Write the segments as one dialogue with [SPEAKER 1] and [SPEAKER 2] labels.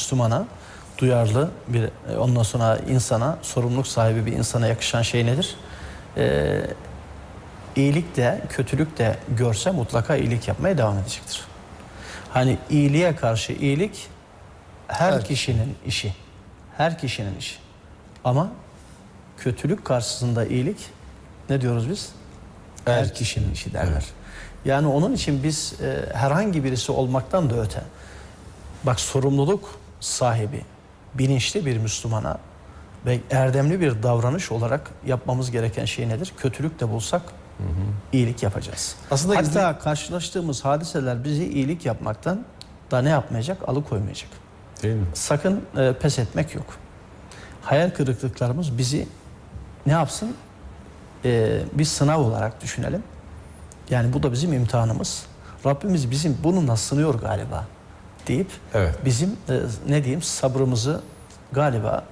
[SPEAKER 1] Müslümana duyarlı bir e, ondan sonra insana sorumluluk sahibi bir insana yakışan şey nedir? Ee, iyilik de kötülük de görse mutlaka iyilik yapmaya devam edecektir. Hani iyiliğe karşı iyilik her,
[SPEAKER 2] Her
[SPEAKER 1] kişinin işi. Her kişinin işi. Ama kötülük karşısında iyilik ne diyoruz biz? Her
[SPEAKER 2] Evet.
[SPEAKER 1] kişinin işi derler. Yani onun için biz e, herhangi birisi olmaktan da öte bak sorumluluk sahibi bilinçli bir Müslümana ve erdemli bir davranış olarak yapmamız gereken şey nedir? Kötülük de bulsak iyilik yapacağız.
[SPEAKER 2] Aslında
[SPEAKER 1] Hatta
[SPEAKER 2] izle-
[SPEAKER 1] karşılaştığımız hadiseler bizi iyilik yapmaktan da ne yapmayacak? Alıkoymayacak.
[SPEAKER 2] Değil mi?
[SPEAKER 1] Sakın e, pes etmek yok. Hayal kırıklıklarımız bizi ne yapsın? E, bir sınav olarak düşünelim. Yani bu da bizim imtihanımız. Rabbimiz bizim bununla sınıyor galiba deyip
[SPEAKER 2] Evet.
[SPEAKER 1] bizim e, ne diyeyim sabrımızı galiba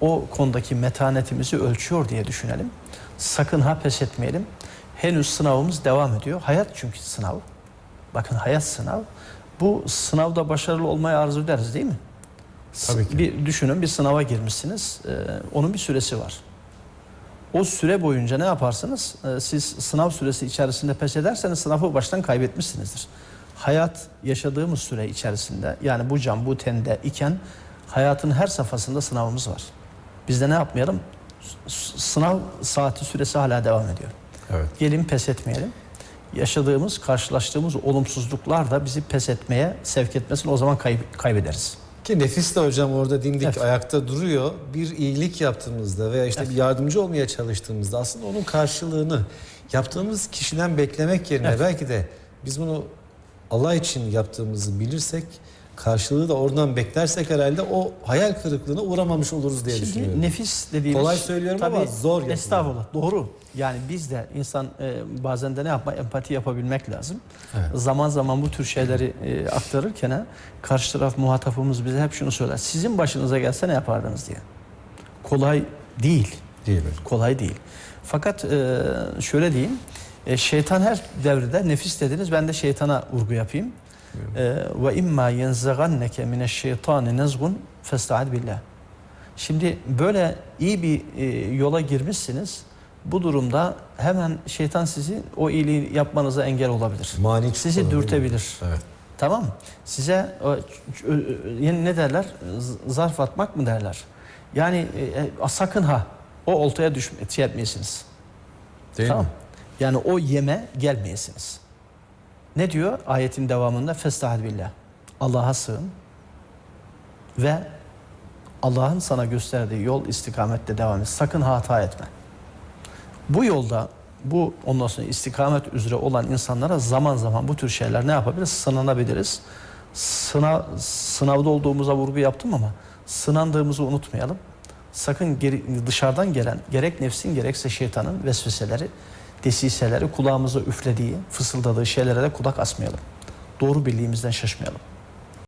[SPEAKER 1] o konudaki metanetimizi ölçüyor diye düşünelim. Sakın ha pes etmeyelim. Henüz sınavımız devam ediyor. Hayat çünkü sınav. Bakın hayat sınav. Bu sınavda başarılı olmayı arzu ederiz değil mi?
[SPEAKER 2] Tabii ki.
[SPEAKER 1] Bir düşünün bir sınava girmişsiniz. Ee, onun bir süresi var. O süre boyunca ne yaparsınız? Ee, siz sınav süresi içerisinde pes ederseniz sınavı baştan kaybetmişsinizdir. Hayat yaşadığımız süre içerisinde yani bu can bu tende iken hayatın her safhasında sınavımız var. Biz de ne yapmayalım? Sınav saati süresi hala devam ediyor.
[SPEAKER 2] Evet.
[SPEAKER 1] Gelin pes etmeyelim. Yaşadığımız, karşılaştığımız olumsuzluklar da bizi pes etmeye sevk etmesin. O zaman kayb- kaybederiz.
[SPEAKER 2] Ki nefis de hocam orada dimdik
[SPEAKER 1] Evet.
[SPEAKER 2] ayakta duruyor. Bir iyilik yaptığımızda veya işte bir yardımcı olmaya çalıştığımızda aslında onun karşılığını yaptığımız kişiden beklemek yerine
[SPEAKER 1] Evet.
[SPEAKER 2] belki de biz bunu Allah için yaptığımızı bilirsek karşılığı da oradan beklersek herhalde o hayal kırıklığına uğramamış oluruz diye
[SPEAKER 1] Şimdi
[SPEAKER 2] düşünüyorum.
[SPEAKER 1] nefis dediğimiz...
[SPEAKER 2] Kolay söylüyorum ama zor yapılıyor.
[SPEAKER 1] Estağfurullah doğru. Yani biz de insan e, bazen de ne yapma empati yapabilmek lazım.
[SPEAKER 2] Evet.
[SPEAKER 1] Zaman zaman bu tür şeyleri e, aktarırken karşı taraf muhatapımız bize hep şunu söyler. Sizin başınıza gelse ne yapardınız diye. Kolay değil.
[SPEAKER 2] Değil.
[SPEAKER 1] Kolay değil. Fakat e, şöyle diyeyim. E, şeytan her devrede nefis dediniz. Ben de şeytana vurgu yapayım. E, Ve imma yenzaganneke mineşşeytani nezgun festa'id billah. Şimdi böyle iyi bir e, yola girmişsiniz. Bu durumda hemen şeytan sizi o iyiliği yapmanıza engel olabilir.
[SPEAKER 2] Mani
[SPEAKER 1] Sizi
[SPEAKER 2] mi?
[SPEAKER 1] dürtebilir.
[SPEAKER 2] Evet.
[SPEAKER 1] Tamam mı? Size yeni ne derler? Zarf atmak mı derler? Yani e, e, sakın ha o oltaya düşme, şey etmeyesiniz.
[SPEAKER 2] Değil
[SPEAKER 1] tamam.
[SPEAKER 2] mi?
[SPEAKER 1] Yani o yeme gelmeyesiniz. Ne diyor ayetin devamında? Festahil billah. Allah'a sığın ve Allah'ın sana gösterdiği yol istikamette devam et. Sakın hata etme. Bu yolda bu ondan sonra istikamet üzere olan insanlara zaman zaman bu tür şeyler ne yapabiliriz? Sınanabiliriz. Sınav, sınavda olduğumuza vurgu yaptım ama sınandığımızı unutmayalım. Sakın geri, dışarıdan gelen gerek nefsin gerekse şeytanın vesveseleri, desiseleri kulağımıza üflediği, fısıldadığı şeylere de kulak asmayalım. Doğru bildiğimizden şaşmayalım.